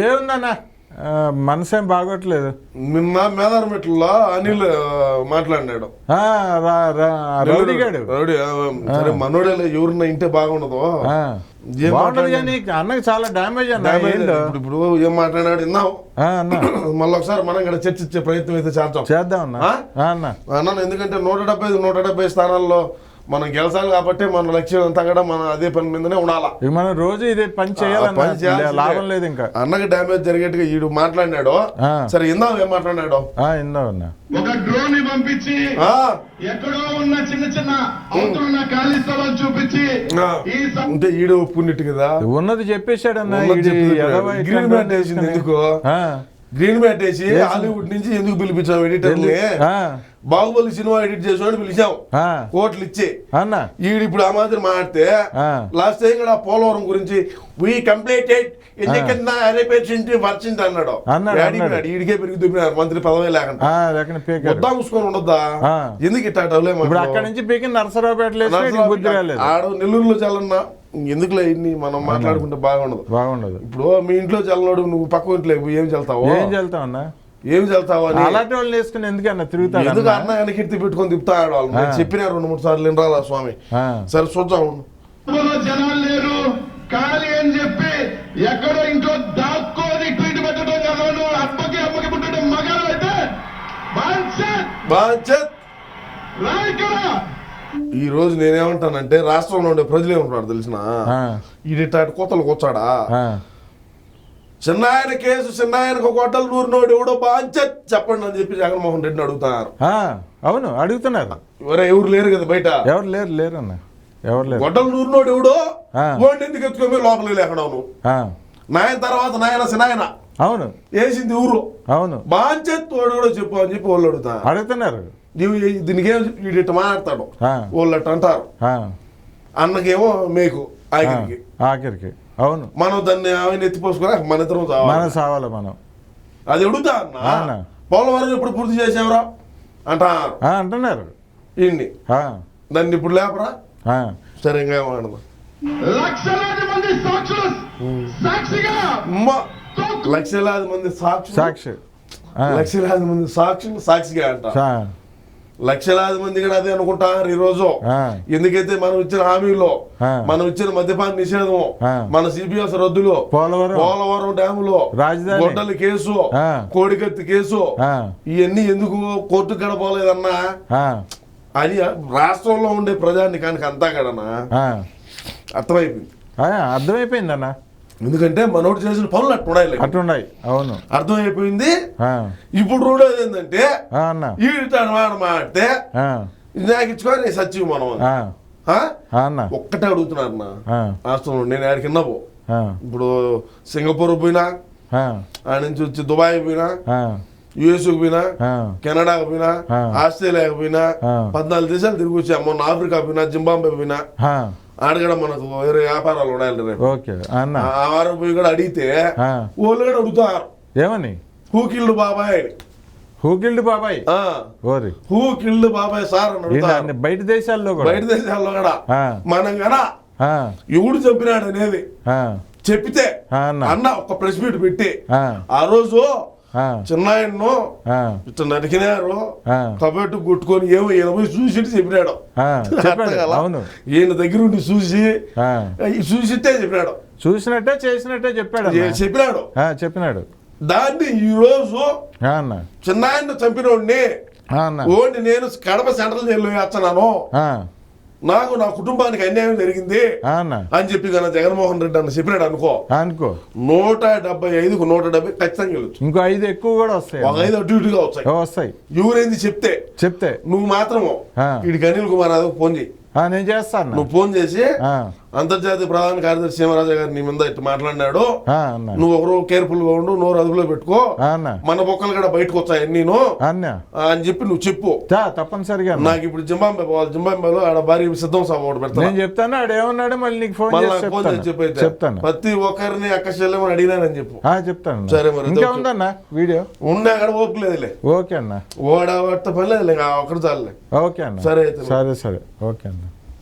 ఏముందన్నా? మనసేం బాగోట్లేదు. నిన్న మేదారం మెట్లలో అనిల్ మాట్లాడినాడు. రౌడీగాడు రౌడీ సరే మనోడే ఎవరిన ఇంటే బాగుండదు. బాగుంటది కానీ అన్నకి చాలా డ్యామేజ్ అన్న డ్యామేజ్ ఏంటో ఇప్పుడు ఏం మాట్లాడినాడు? విన్నావు? మళ్ళీ ఒకసారి మనం ఇక్కడ చర్చించే ప్రయత్నం అయితే చేద్దాం. చేద్దాం అన్న. అన్న. ఎందుకంటే నూట డెబ్బై ఐదు నూట డెబ్బై స్థానాల్లో మనం గెలసాలి కాబట్టి మన లక్ష్యం అంతా కూడా మనం అదే పని మీదనే ఉండాలా? ఇక మనం రోజు ఇదే పని చేయాల్సిందే. లాభం లేదు ఇంకా. అన్నకి డ్యామేజ్ జరిగేట్టుగా ఈడు మాట్లాడినాడు. సరే ఇందాం ఏం మాట్లాడినాడు? ఇందాం అన్న. ఒక డ్రోన్ని పంపించి ఆ, ఎక్కడో ఉన్న చిన్న చిన్న అవతల ఉన్న ఖాళీ స్థలం చూపించి అంటే ఈడు ఒప్పుకున్నట్టు కదా? ఉన్నది చెప్పేశాడు. అన్న వాడిని వేసింది. ఎందుకు? గ్రీన్ మ్యాట్ వేసి హాలీవుడ్ నుంచి ఎందుకు పిలిపించాం ఎడిటర్ని? బాహుబలి సినిమా ఎడిట్ చేసామని పిలిచాం ఆ, కోట్లు ఇచ్చి. అన్న. ఈడు ఇప్పుడు ఆ మాదిరి మాట్లాడితే. లాస్ట్ టైం కూడా పోలవరం గురించి వీ కంప్లీటెడ్ ఎందుకన్నా అరే పేషెంట్ వర్చింది అన్నాడు. అన్నాడు. ఈడికే పెరిగి దుబ్బినారు మంత్రి పదవి లేకుండా. వద్దా మూసుకొని ఉండొద్దా. ఎందుకు ఇప్పుడు అక్కడి నుంచి పీకి నరసరావుపేట ఆడ నెల్లూరులో చల్లన్నా. ఎందుకులే ఇన్ని మనం మాట్లాడుకుంటే బాగుండదు. బాగుండదు. ఇప్పుడు మీ ఇంట్లో చల్లనాడు నువ్వు పక్క ఇంట్లో ఏం చల్తావు ఏం చల్తాం అన్న ఏం చల్తావు అని. అలాంటి వాళ్ళని వేసుకుని ఎందుకన్నా తిరుగుతాడు ఎందుకు అన్న? అన్న వెనకెత్తి పెట్టుకొని తిప్పుతాడు వాళ్ళు నేను చెప్పినా రెండు మూడు సార్లు వినరాలా స్వామి? సరే చూద్దాం. జనాలు లేరు. ఖాళీ అని చెప్పి ఎక్కడో ఇంట్లో దాక్కోని ట్వీట్ పెట్టడం చదవను. అప్పకి అమ్మకి పుట్టడం మగాడు అయితే బాధ్యత్. ఈ రోజు నేనేమంటానంటే రాష్ట్రంలో ఉండే ప్రజలు ఏమంటున్నారు తెలిసిన? ఆ, ఈడిటాటి కోతలు కూర్చాడా చిన్నాయన కేసు చిన్నాయనకు గొడ్డలు నూరినోడు ఎవడో బాధ్యత్ చెప్పండి అని చెప్పి జగన్మోహన్ రెడ్డిని అడుగుతున్నారు అవును అడుగుతున్నారు. ఎవరే ఎవరు లేరు కదా బయట? ఎవరు లేరు లేరు అన్న. ఎవరు లేరు. గొడ్డలు నూరినోడు ఎవడో. వాడిని ఎందుకు ఎత్తుకొని లోపలికి లేకడాను ఆ, నాయన తర్వాత నాయన సినాయన అవును. వేసింది ఊరు. అవును. వాడు కూడా చెప్పు అని చెప్పి వాళ్ళు అడుగుతా అడుగుతున్నారు. దీనికి ఏం వీడు ఇట్ట మాట్లాడతాడు. వాళ్ళు అట్ట అంటారు. అన్నకేమో మేకు ఆఖరికి. ఆఖరికి. అవును. మనం దాన్ని ఆమె ఎత్తిపోసుకుని మన ఇద్దరం మనం చావాలి సావాలి మనం. అది అడుగుతా అన్న. పోలవరం ఇప్పుడు పూర్తి చేసేవరా? అంటారు. అంటున్నారు. ఇన్ని దాన్ని ఇప్పుడు లేపరా? సరే ఇంకా ఏమన్నా లక్షలాది మంది సాక్షులు. సాక్షిగా. లక్షలాది మంది సాక్షి. సాక్షి లక్షలాది మంది సాక్షి సాక్షిగా అంట సా- లక్షలాది మంది కూడా అదే అనుకుంటారు ఈ రోజు ఎందుకైతే మనం ఇచ్చిన హామీలో. మనం ఇచ్చిన మద్యపాన నిషేధం. మన సిబిఎస్ రద్దులో పోలవరం పోలవరం డ్యాములో రాజధాని. గొడ్డలి కేసు. కోడికత్తి కేసు ఇవన్నీ ఎందుకు కోర్టు గడపలేదన్నా అని రాష్ట్రంలో ఉండే ప్రజానికానికి అంతా కదనా. అర్థమైపోయింది అర్థమైపోయింది అన్న ఎందుకంటే మనోడు చేసిన పనులు అట్టుండాలి అట్లున్నాయి అవును. అర్థమైపోయింది? ఇప్పుడు రెండోది ఏంటంటే ఈడిటాడు మాట మాడితే ఆ, నాకు ఇచ్చుకొని మనం ఒక్కటే అడుగుతున్నారు నా రాష్ట్రంలో నేను ఆడికి పో. ఇప్పుడు సింగపూర్ పోయినా ఆ, నుంచి వచ్చి దుబాయ్ పోయినా యుఎస్కి పోయినా కెనడాకి పోయినా. ఆస్ట్రేలియాకి పోయినా. పద్నాలుగు దేశాలు తిరిగి వచ్చా మొన్న ఆఫ్రికా పోయినా జింబాంబే పోయినా. కూడా మనకు వేరే వ్యాపారాలు ఉండాలి ఆ వారం పోయి కూడా అడిగితే వాళ్ళు కూడా అడుగుతారు. ఏమని? హూ కిల్డ్ బాబాయ్ అని. హూకిల్డ్ బాబాయ్ ఆ. ఓరి. హూ కిల్డ్ బాబాయ్ సార్ అని బయట దేశాల్లో బయట దేశాల్లో కూడా. మనం ఆ, ఎవడు చంపినాడు అనేది చెప్పితే ఆ, అన్న. ఒక ప్రెస్ మీట్ పెట్టి ఆ, రోజు చిన్నాయన్ను ఇట్లా నరికినారు కబెట్టు కొట్టుకొని ఏమో ఈయన పోయి చూసి చెప్పినాడు ఈయన దగ్గర ఉండి చూసి చూసిట్టే చెప్పినాడు. చూసినట్టే చేసినట్టే చెప్పాడు చెప్పినాడు. చెప్పినాడు. దాన్ని ఈ రోజు చిన్నాయన్ని చంపినోడిని ఆ, అన్న. ఓడి నేను కడప సెంట్రల్ జైల్లో వేస్తున్నాను. నాకు నా కుటుంబానికి అన్యాయం జరిగింది అని చెప్పి కన్నా జగన్మోహన్ రెడ్డి అన్న చెప్పినాడు అనుకో. అనుకో. నూట డెబ్బై ఐదుకు నూట డెబ్బై ఖచ్చితంగా ఇంకో ఐదు ఎక్కువ కూడా వస్తాయి ఒక ఐదు అటు ఇటుగా ఓ, వస్తాయి. ఎవరైంది చెప్తే? చెప్తే. నువ్వు మాత్రము. వీడికి అనిల్ కుమార్ యాదవ్ ఫోన్ చేయి. ఆ, నేను చేస్తాను నువ్వు ఫోన్ చేసి అంతర్జాతీయ ప్రధాన కార్యదర్శి సీమరాజా గారు నీ మీద ఇట్లా మాట్లాడినాడు. నువ్వు ఒకరు కేర్ఫుల్గా ఉండు నోరు అదుపులో పెట్టుకో. మన బొక్కలు కూడా బయటకు వచ్చాయి నేను అని చెప్పి నువ్వు చెప్పు. తప్పనిసరిగా. నాకు ఇప్పుడు జింబాంబే పోవాలి. జింబాంబేలో ఆడ భారీ సిద్ధం సభ ఒకటి పెడతాను నేను చెప్తాను ఆడు ఏమన్నాడు మళ్ళీ నీకు ఫోన్ చెప్తాను. చెప్పైతే. చెప్తాను. ప్రతి ఒక్కరిని అక్క చెల్లెమని అడిగినానని చెప్పు. చెప్తాను సరే మరి, ఇంకా. ఉందన్న వీడియో? ఉండే అక్కడ ఓపిక లేదులే. ఓకే అన్న. ఓడ పని లేదు ఒక్కటి చాలులే. ఓకే అన్న. సరే అయితే. సరే సరే. ఓకే అన్న.